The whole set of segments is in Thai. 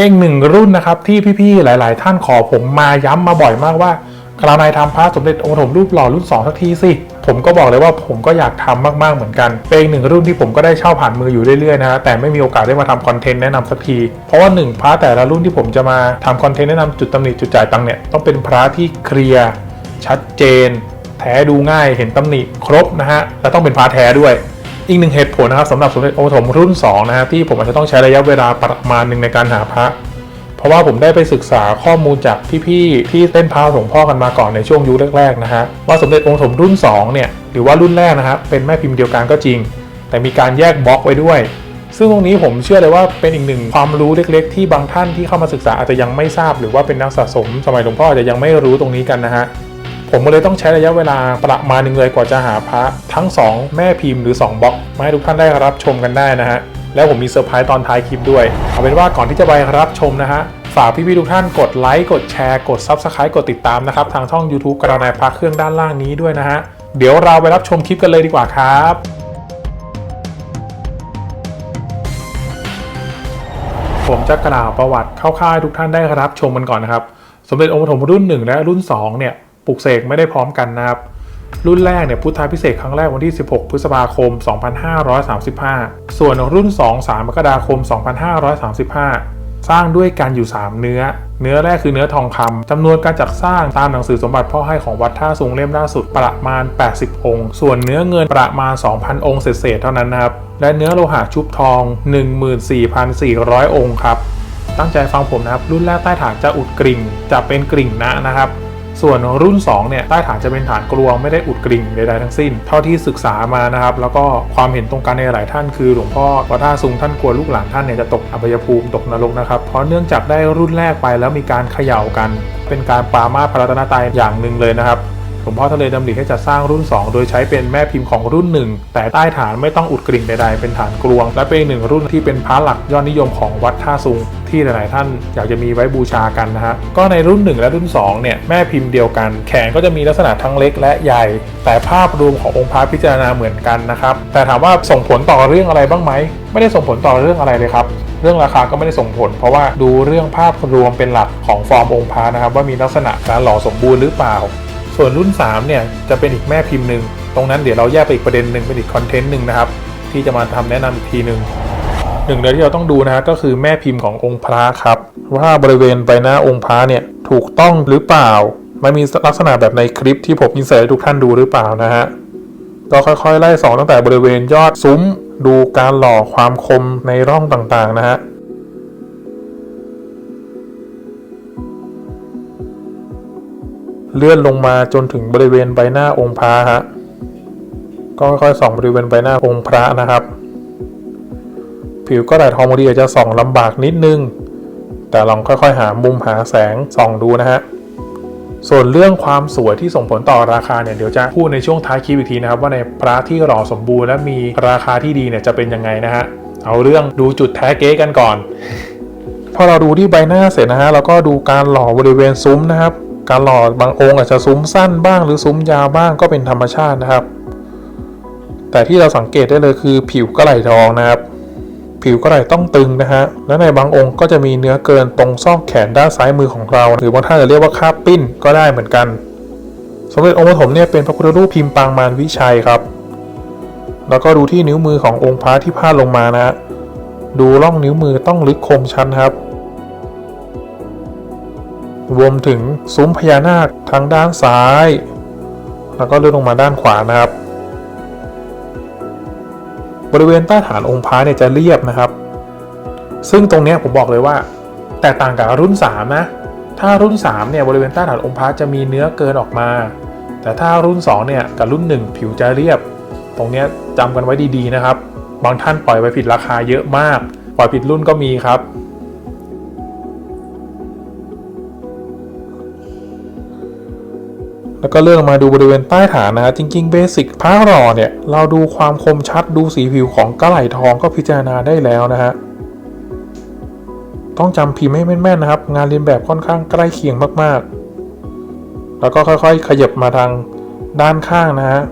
เป็นอีกหนึ่งรุ่นนะครับที่พี่ๆหลาย ๆ ท่านขอผมมาย้ำมาบ่อยมากว่ากรานายทำพระสมเด็จองค์ปฐมรูปหล่อรุ่น2สักทีสิผมก็บอกเลยว่าผมก็อยากทำมากๆเหมือนกันเป็นหนึ่งรุ่นที่ผมก็ได้เช่าผ่านมืออยู่เรื่อยๆนะฮะแต่ไม่มีโอกาสได้มาทำคอนเทนต์แนะนำสักที เพราะว่าหนึ่งพระแต่ละรุ่นที่ผมจะมาทำคอนเทนต์แนะนำจุดตำหนิจุดจ่ายตังเนี่ยต้องเป็นพระที่เคลียร์ชัดเจน แท้ดูง่ายเห็นตำหนิครบนะฮะและต้องเป็นพระแท้ด้วย อีกหนึ่งเหตุผลนะครับสำหรับสมเด็จองค์ปฐมรุ่น2นะฮะที่ผมอาจจะต้องใช้ระยะเวลาประมาณหนึ่งในการหาพระ เพราะว่าผมได้ไปศึกษาข้อมูลจากพี่ๆที่เต้นพระหลวงพ่อกันมาก่อนในช่วงยุคแรกๆนะฮะว่าสมเด็จองค์ปฐมรุ่น2เนี่ยหรือว่ารุ่นแรกนะครับเป็นแม่พิมพ์เดียวกันก็จริง แต่มีการแยกบล็อกไว้ด้วยซึ่งตรงนี้ผมเชื่อเลยว่าเป็นอีกหนึ่งความรู้เล็กๆ ที่บางท่านที่เข้ามาศึกษาอาจจะยังไม่ทราบ หรือว่าเป็นนักสะสม สมัยหลวงพ่ออาจจะยังไม่รู้ตรงนี้กันนะฮะ ผมเลยต้องใช้ระยะเวลาประมาณหนึ่งเลยกว่าจะหาพระทั้ง 2 แม่พิมพ์หรือ 2บล็อกมาให้ทุกท่านได้รับชมกันได้นะฮะแล้วผมมีเซอร์ไพรส์ตอนท้ายคลิปด้วย เอาเป็นว่าก่อนที่จะไปรับชมนะฮะฝากพี่ๆทุกท่านกดไลค์กดแชร์กด Subscribe กดติดตามนะครับทางช่อง YouTube กระนายพระเครื่องด้านล่างนี้ด้วยนะฮะเดี๋ยวเราไปรับชมคลิปกันเลยดีกว่าครับผมจะกล่าวประวัติคร่าวๆให้ทุกท่านได้รับชมกันก่อนนะครับ สมเด็จองค์ปฐมรุ่น 1 และรุ่น 2 เนี่ย ปลุกเสกไม่ได้พร้อมกันนะครับ รุ่นแรกเนี่ยพุทธาพิเศษครั้งแรกวันที่ 16 พฤษภาคม 2535 ส่วนรุ่น 2 3มกราคม 2535 สร้างด้วยกันอยู่ 3 เนื้อ เนื้อแรกคือเนื้อทองคำจำนวนการจัดสร้างตามหนังสือสมบัติพ่อให้ของวัดท่าสูงเล่มล่าสุดประมาณ 80 องค์ ส่วนเนื้อเงินประมาณ 2,000 องค์เศษเท่านั้นนะครับ และเนื้อโลหะชุบทอง 14,400 องค์ครับตั้งใจฟังผมนะครับ รุ่นแรกใต้ฐานจะอุดกริ่งจะเป็นกริ่งนะนะครับ ส่วนรุ่น2เนี่ยใต้ฐานจะเป็นฐานกลวงไม่ได้อุดกริ่งใดๆทั้งสิ้น เท่าที่ศึกษามานะครับ แล้วก็ความเห็นตรงกันในหลายท่านคือหลวงพ่อวัดท่าซุงท่านกลัวลูกหลานท่านเนี่ยจะตกอบายภูมิตกนรกนะครับเพราะเนื่องจากได้รุ่นแรกไปแล้วมีการเขย่ากัน เป็นการปรามาพระรัตนตรัยอย่างหนึ่งเลยนะครับ หลวงพ่อทะเลดำริให้จัดสร้างรุ่น 2 โดยใช้เป็นแม่พิมพ์ของรุ่น 1 แต่ใต้ฐานไม่ต้องอุดกริ่งใดๆ เป็นฐานกลวง และเป็นหนึ่งรุ่นที่เป็นพระหลักยอดนิยมของวัดท่าซุง ที่หลายๆท่านอยากจะมีไว้บูชากันนะฮะ ก็ในรุ่น 1 และรุ่น2เนี่ยแม่พิมพ์เดียวกัน แขนก็จะมีลักษณะทั้งเล็กและใหญ่ แต่ภาพรวมขององค์พระพิจารณาเหมือนกันนะครับ แต่ถามว่าส่งผลต่อเรื่องอะไรบ้างไหม ไม่ได้ส่งผลต่อเรื่องอะไรเลยครับเรื่องราคาก็ไม่ได้ส่งผล เพราะว่าดูเรื่องภาพรวมเป็นหลักของฟอร์มองค์พระนะครับ ว่ามีลักษณะการหล่อสมบูรณ์หรือเปล่า ส่วนรุ่น 3 เนี่ย จะเป็นอีกแม่พิมพ์หนึ่ง ตรงนั้นเดี๋ยวเราแยกไปอีกประเด็นหนึ่งเป็นอีกคอนเทนต์หนึ่งนะครับ ที่จะมาทำแนะนำอีกทีหนึ่งหนึ่งเดียวที่เราต้องดูนะฮะก็คือแม่พิมพ์ขององค์พระครับ ว่าบริเวณใบหน้าองค์พระเนี่ยถูกต้องหรือเปล่ามันมีลักษณะแบบในคลิปที่ผมอินเสิร์ตให้ทุกท่านดูหรือเปล่านะฮะก็ค่อยๆไล่สองตั้งแต่บริเวณยอดซุ้ม ดูการหล่อความคมในร่องต่างๆนะฮะ เลื่อนลงมาจนถึงบริเวณใบหน้าองค์พระฮะก็ค่อยๆส่องบริเวณใบหน้าองค์พระนะครับ ผิวก็ไหลทองบางทีอาจจะส่องลำบากนิดนึง แต่ลองค่อยๆ หามุมหาแสงส่องดูนะฮะส่วนเรื่องความสวยที่ส่งผลต่อราคาเนี่ยเดี๋ยวจะพูดในช่วงท้ายคลิปอีกทีนะครับ ว่าในพระที่หล่อสมบูรณ์และมีราคาที่ดีเนี่ยจะเป็นยังไงนะฮะเอาเรื่องดูจุดแท้เก๊กันก่อน พอเราดูที่ใบหน้าเสร็จนะฮะเราก็ดูการหล่อบริเวณซุ้มนะครับ การหล่อบางองค์อาจจะซุ้มสั้นบ้าง หรือซุ้มยาวบ้างก็เป็นธรรมชาตินะครับ แต่ที่เราสังเกตได้เลยคือผิวกระไหลทองนะครับ ผิวกระไหลต้องตึงนะฮะและในบางองค์ก็จะมีเนื้อเกินตรงซอกแขนด้านซ้ายมือของเรา หรือบางท่านจะเรียกว่าคาบปิ้นก็ได้เหมือนกัน สมเด็จองค์ปฐมเนี่ยเป็นพระพุทธรูปพิมพ์ปางมารวิชัยครับแล้วก็ดูที่นิ้วมือขององค์พระที่พาดลงมานะ ดูร่องนิ้วมือต้องลึกคมชันครับ รวมถึงซุ้มพญานาคทางด้านซ้าย แล้วก็เลื่อนลงมาด้านขวานะครับ บริเวณใต้ฐานองค์พระเนี่ยจะเรียบนะครับ ซึ่งตรงนี้ผมบอกเลยว่า แตกต่างกับรุ่น 3 นะ ถ้ารุ่น 3 เนี่ยบริเวณใต้ฐานองค์พระจะมีเนื้อเกินออกมา แต่ถ้ารุ่น 2 เนี่ยกับรุ่น 1 ผิวจะเรียบ ตรงนี้จำกันไว้ดีๆนะครับ บางท่านปล่อยไปผิดราคาเยอะมาก ปล่อยผิดรุ่นก็มีครับ แล้วก็เลื่อนลงมาดูบริเวณใต้ฐานนะฮะจริงๆเบสิกพระหล่อเนี่ยเราดูความคมชัดดูสีผิวของกระไหล่ทองก็พิจารณาได้แล้วนะฮะต้องจำพิมพ์ให้แม่นๆนะครับ งานเรียนแบบค่อนข้างใกล้เคียงมากๆ แล้วก็ค่อยๆ ขยับมาทางด้านข้างนะฮะ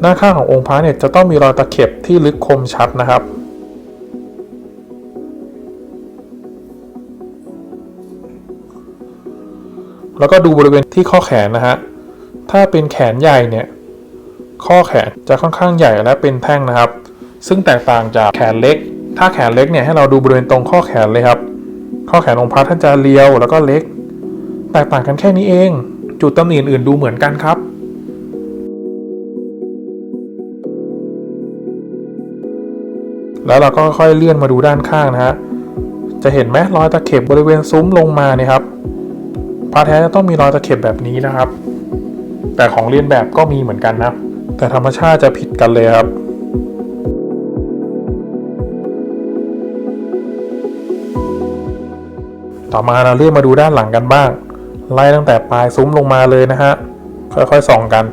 หน้าข้างขององค์พระเนี่ยจะต้องมีรอยตะเข็บที่ลึกคมชัดนะครับ แล้วก็ดูบริเวณที่ข้อแขนนะฮะ ถ้าเป็นแขนใหญ่เนี่ย ข้อแขนจะค่อนข้างใหญ่และเป็นแท่งนะครับ ซึ่งแตกต่างจากแขนเล็ก ถ้าแขนเล็กเนี่ยให้เราดูบริเวณตรงข้อแขนเลยครับ ข้อแขนองค์พระท่านจะเรียวแล้วก็เล็ก แตกต่างกันแค่นี้เอง จุดตำหนิอื่นๆดูเหมือนกันครับแล้วเราก็ค่อยเลื่อนมาดูด้านข้างนะฮะ จะเห็นไหมรอยตะเข็บบริเวณซุ้มลงมาเนี่ยครับ พระแท้จะต้องมีรอยตะเข็บแบบนี้นะครับ แต่ของเลียนแบบก็มีเหมือนกันนะ แต่ธรรมชาติจะผิดกันเลยครับต่อมาเราเลื่อนมาดูด้านหลังกันบ้าง ไล่ตั้งแต่ปลายซุ้มลงมาเลยนะฮะ ค่อยๆส่องกัน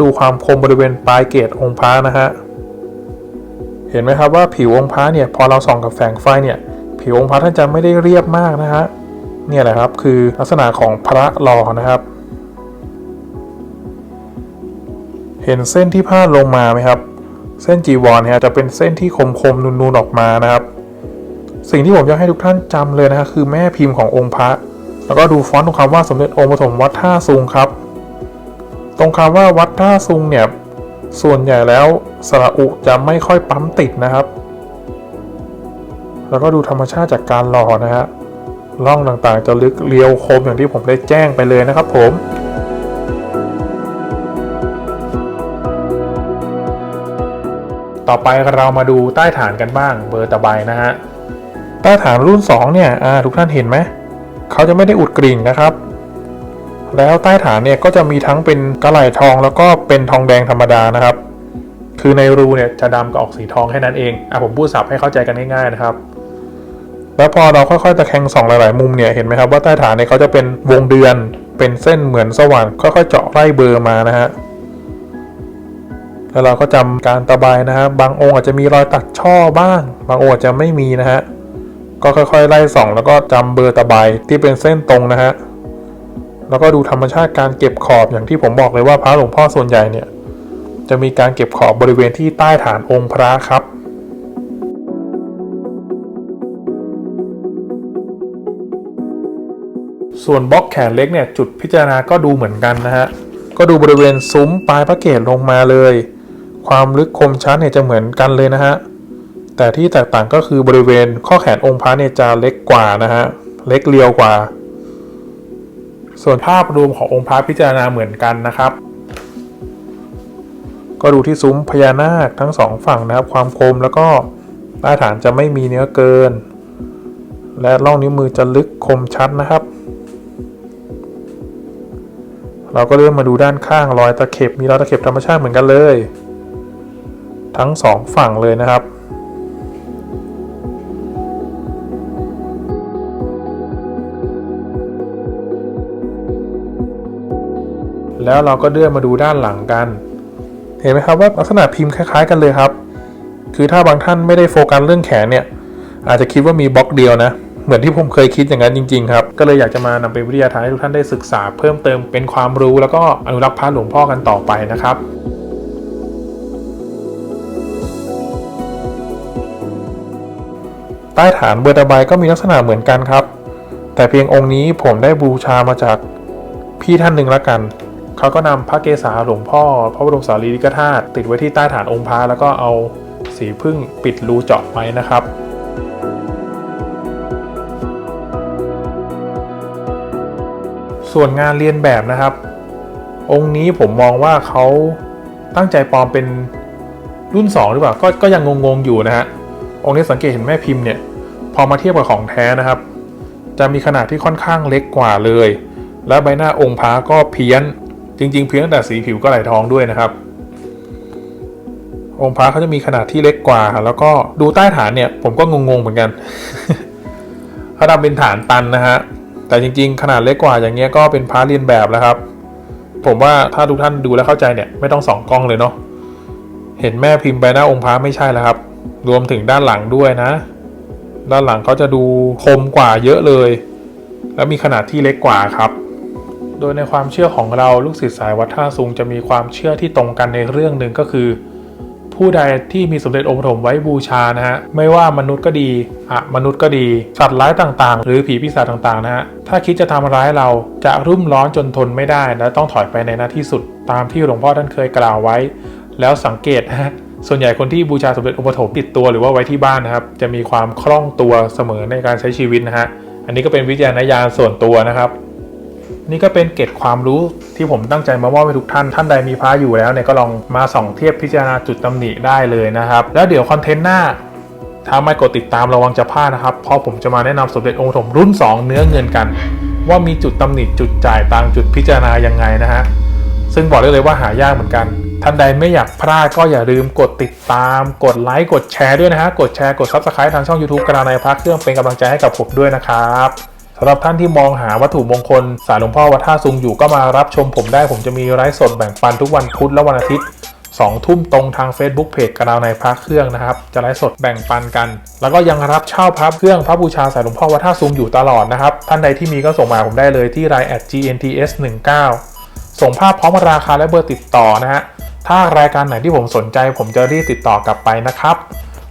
ดูความคมบริเวณปลายเกตองค์พระนะฮะ เห็นไหมครับว่าผิวองค์พระเนี่ยพอเราส่องกับแสงไฟเนี่ย ผิวองค์พระท่านจะไม่ได้เรียบมากนะฮะ เนี่ยแหละครับคือลักษณะของพระหล่อนะครับ เห็นเส้นที่พาดลงมาไหมครับ เส้นจีวรเนี่ยจะเป็นเส้นที่คมๆนูนๆออกมานะครับ สิ่งที่ผมอยากให้ทุกท่านจำเลยนะฮะคือแม่พิมพ์ขององค์พระ แล้วก็ดูฟอนต์ตรงคำว่าสมเด็จองค์ปฐมวัดท่าซุงครับ ตรงคำว่าวัดท่าซุงเนี่ยส่วนใหญ่แล้วสระอุจะไม่ค่อยปั๊มติดนะครับ แล้วก็ดูธรรมชาติจากการหล่อนะฮะ ร่องต่างๆ จะลึกเรียวคมอย่างที่ผมได้แจ้งไปเลยนะครับผมต่อไปเรามาดูใต้ฐานกันบ้างเบอร์ตะไบนะฮะใต้ฐานรุ่น 2 เนี่ยทุกท่านเห็นไหมเขาจะไม่ได้อุดกริ่งนะครับ แล้วใต้ฐานเนี่ยก็จะมีทั้งเป็นกระไหล่ทองแล้วก็เป็นทองแดงธรรมดานะครับ คือในรูเนี่ยจะดำกับออกสีทองแค่นั้นเองอะผมพูดสับให้เข้าใจกันง่ายๆนะครับ แล้วพอเราค่อยๆตะแคงส่องหลายๆมุมเนี่ยเห็นไหมครับว่าใต้ฐานเนี่ยเขาจะเป็นวงเดือนเป็นเส้นเหมือนสว่านค่อยๆเจาะไล่เบอร์มานะฮะแล้วเราก็จำการตะไบนะฮะบางองค์อาจจะมีรอยตัดช่อบ้าง บางองค์อาจจะไม่มีนะฮะก็ค่อยๆไล่ส่อง แล้วก็จำเบอร์ตะไบที่เป็นเส้นตรงนะฮะแล้วก็ดูธรรมชาติการเก็บขอบอย่างที่ผมบอกเลยว่าพระหลวงพ่อส่วนใหญ่เนี่ย จะมีการเก็บขอบบริเวณที่ใต้ฐานองค์พระครับ ส่วนบล็อกแขนเล็กเนี่ยจุดพิจารณาก็ดูเหมือนกันนะฮะ ก็ดูบริเวณซุ้มปลายพระเกศลงมาเลย ความลึกคมชัดเนี่ยจะเหมือนกันเลยนะฮะ แต่ที่แตกต่างก็คือบริเวณข้อแขนองค์พระเนี่ยจะเล็กกว่านะฮะ เล็กเรียวกว่า ส่วนภาพรวมขององค์พระพิจารณาเหมือนกันนะครับ ก็ดูที่ซุ้มพญานาคทั้งสองฝั่งนะครับ ความคมแล้วก็ใต้ฐานจะไม่มีเนื้อเกิน และล่องนิ้วมือจะลึกคมชัดนะครับ เราก็เริ่มมาดูด้านข้างรอยตะเข็บมีรอยตะเข็บธรรมชาติเหมือนกันเลย ทั้งสองฝั่งเลยนะครับ แล้วเราก็เลื่อนมาดูด้านหลังกัน เห็นไหมครับว่าลักษณะพิมพ์คล้าย ๆ กันเลยครับ คือถ้าบางท่านไม่ได้โฟกัสเรื่องแขนเนี่ยอาจจะคิดว่ามีบล็อกเดียวนะ เหมือนที่ผมเคยคิดอย่างนั้นจริง ๆ ครับ ก็เลยอยากจะมานำเป็นวิทยาทานให้ทุกท่านได้ศึกษาเพิ่มเติมเป็นความรู้แล้วก็อนุรักษ์พระหลวงพ่อกันต่อไปนะครับใต้ฐานเบอร์ตะไบก็มีลักษณะเหมือนกันครับ แต่เพียงองค์นี้ผมได้บูชามาจากพี่ท่านหนึ่งละกัน เขาก็นำพระเกศาหลวงพ่อ พระบรมสารีริกธาตุติดไว้ที่ใต้ฐานองค์พระแล้วก็เอาสีพึ่งปิดรูเจาะไว้นะครับ ส่วนงานเรียนแบบนะครับ องค์นี้ผมมองว่าเขาตั้งใจปลอมเป็นรุ่น 2 หรือเปล่าก็ก็ยังงงๆอยู่นะฮะองค์นี้สังเกตเห็นแม่พิมพ์เนี่ยพอมาเทียบกับของแท้นะครับ จะมีขนาดที่ค่อนข้างเล็กกว่าเลย และใบหน้าองค์พระก็เพี้ยน จริง ๆ เพี้ยนตั้งแต่สีผิวก็ไหลทองด้วยนะครับ องค์พระเขาจะมีขนาดที่เล็กกว่า แล้วก็ดูใต้ฐานเนี่ยผมก็งงๆเหมือนกันเขาทำเป็นฐานตันนะฮะ แต่จริงๆ ขนาดเล็กกว่าอย่างเงี้ยก็เป็นพระเรียนแบบแล้วครับ ผมว่าถ้าทุกท่านดูแล้วเข้าใจเนี่ยไม่ต้องสองกล้องเลยเนาะเห็นแม่พิมพ์ใบหน้าองค์พระไม่ใช่แล้วครับ รวมถึงด้านหลังด้วยนะ ด้านหลังเขาจะดูคมกว่าเยอะเลย แล้วมีขนาดที่เล็กกว่าครับ โดยในความเชื่อของเราลูกศิษย์สายวัดท่าซุงจะมีความเชื่อที่ตรงกันในเรื่องหนึ่งก็คือ ผู้ใดที่มีสมเด็จองค์ปฐมไว้บูชานะฮะไม่ว่ามนุษย์ก็ดีอะมนุษย์ก็ดี สัตว์ร้ายต่างๆ หรือผีปีศาจต่างๆนะฮะถ้าคิดจะทำร้ายเราจะรุ่มร้อนจนทนไม่ได้ และต้องถอยไปในหน้าที่สุดตามที่หลวงพ่อท่านเคยกล่าวไว้ แล้วสังเกตฮะส่วนใหญ่คนที่บูชาสมเด็จองค์ปฐมติดตัวหรือว่าไว้ที่บ้านนะครับ จะมีความคล่องตัวเสมอในการใช้ชีวิตนะฮะอันนี้ก็เป็นวิจารณญาณส่วนตัวนะครับ นี่ก็เป็นเกร็ดความรู้ที่ผมตั้งใจมามอบให้ทุกท่าน ท่านใดมีพระอยู่แล้วเนี่ยก็ลองมาส่องเทียบพิจารณาจุดตำหนิได้เลยนะครับ แล้วเดี๋ยวคอนเทนต์หน้าถ้าไม่กดติดตามระวังจะพลาดนะครับ เพราะผมจะมาแนะนำสมเด็จองค์ปฐมรุ่น 2 เนื้อเงินกัน ว่ามีจุดตำหนิจุดจ่ายต่างจุดพิจารณายังไงนะฮะ ซึ่งบอกได้เลยว่าหายากเหมือนกัน ท่านใดไม่อยากพลาดก็อย่าลืมกดติดตาม กดไลค์ กดแชร์ด้วยนะฮะ กดแชร์ กด Subscribe ทางช่อง YouTube กระดานในพระเครื่องเป็นกำลังใจให้กับผมด้วยนะครับ สำหรับท่านที่มองหาวัตถุมงคล สายหลวงพ่อวัดท่าซุงอยู่ก็มารับชมผมได้ผมจะมีไลฟ์สดแบ่งปันทุกวันพุธและวันอาทิตย์2ทุ่มตรงทาง Facebook เพจกระดาวในพระเครื่องนะครับ จะไลฟ์สดแบ่งปันกัน แล้วก็ยังรับเช่าพระเครื่องพระบูชาสายหลวงพ่อวัดท่าซุงอยู่ตลอดนะครับ ท่านใดที่มีก็ส่งมาผมได้เลยที่ line at gnts 19ส่งภาพพร้อมราคาและเบอร์ติดต่อนะฮะถ้ารายการไหนที่ผมสนใจ ผมจะรีบติดต่อกลับไปนะครับ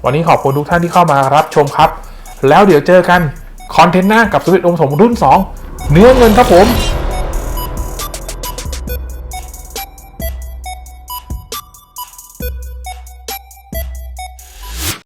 วันนี้ขอบคุณทุกท่านที่เข้ามารับชมครับ แล้วเดี๋ยวเจอกัน คอนเทนต์หน้ากับสวิตองสมรุ่น 2 เนื้อเงินครับผม